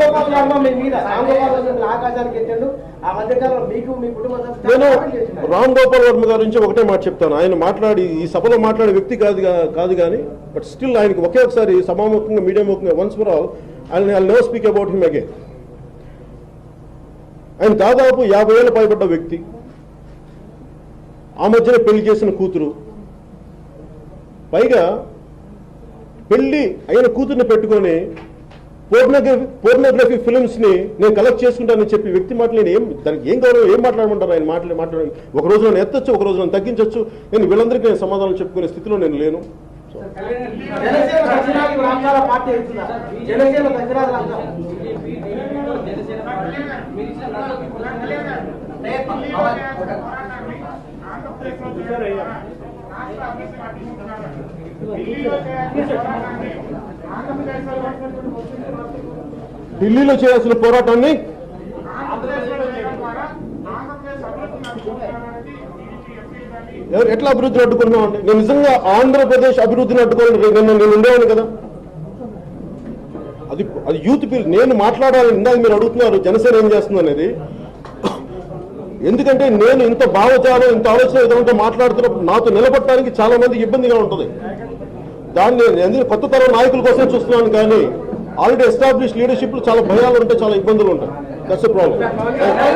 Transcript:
రాంగోపాల్ వర్మ మీ మీద. రాంగోపాల్ వర్మ ఆకాశానికి ఎత్తాడు. ఆ మధ్యకాలంలో మీకు మీ కుటుంబ సభ్యులు నేను కామెంట్ చేస్తున్నారు. రామ్ గోపాల్ వర్మ గారి నుంచి ఒకటే మాట చెప్తాను. ఆయన మాట్లాడి ఈ సభలో మాట్లాడే వ్యక్తి కాదు కాదు కానీ బట్ స్టిల్ ఆయనకి ఒకే ఒకసారి సభాముఖంగా మీడియా ముఖంగా వన్స్ ఫర్ ఆల్ ఆయన I no speak about him again ఆయన దాదాపు యాభై ఏళ్ళు పైబడ్డ వ్యక్తి. ఆ మధ్యన పెళ్ళి చేసిన కూతురు. పైగా పెళ్ళి అయిన కూతుర్ని పెట్టుకొని పోర్నోగ్రఫీ పోర్నోగ్రఫీ ఫిల్మ్స్ని నేను కలెక్ట్ చేసుకుంటానని చెప్పి వ్యక్తి మాటలు నేను ఏం దానికి ఏం గౌరవం ఏం మాట్లాడమంటారు? ఆయన మాటలు మాట్లాడి ఒక రోజు నన్ను ఎత్తచ్చు ఒక రోజు నన్ను తగ్గించవచ్చు నేను వీళ్ళందరికీ నేను సమాధానం చెప్పుకునే స్థితిలో నేను లేను. సో ఢిల్లీలో చేయాల్సిన పోరాటాన్ని ఎవరు ఎట్లా అభివృద్ధిని అడ్డుకుంటున్నామండి నేను నిజంగా ఆంధ్రప్రదేశ్ అభివృద్ధిని అడ్డుకోవాలని నేను నేను కదా. అది అది యూత్ పిల్ నేను మాట్లాడాలని ఇందాక మీరు అడుగుతున్నారు జనసేన ఏం చేస్తుంది అనేది. ఎందుకంటే నేను ఇంత భావజాలం ఇంత ఆలోచన విధంగా మాట్లాడుతున్నప్పుడు నాతో నిలబడటానికి చాలా మందికి ఇబ్బందిగా ఉంటుంది. దాన్ని నేను ఎందుకు కొత్త తరం నాయకుల కోసం చూస్తున్నాను కానీ ఆల్రెడీ ఎస్టాబ్లిష్ లీడర్షిప్ చాలా భయాలు ఉంటాయి చాలా ఇబ్బందులు ఉంటాయి. That's problem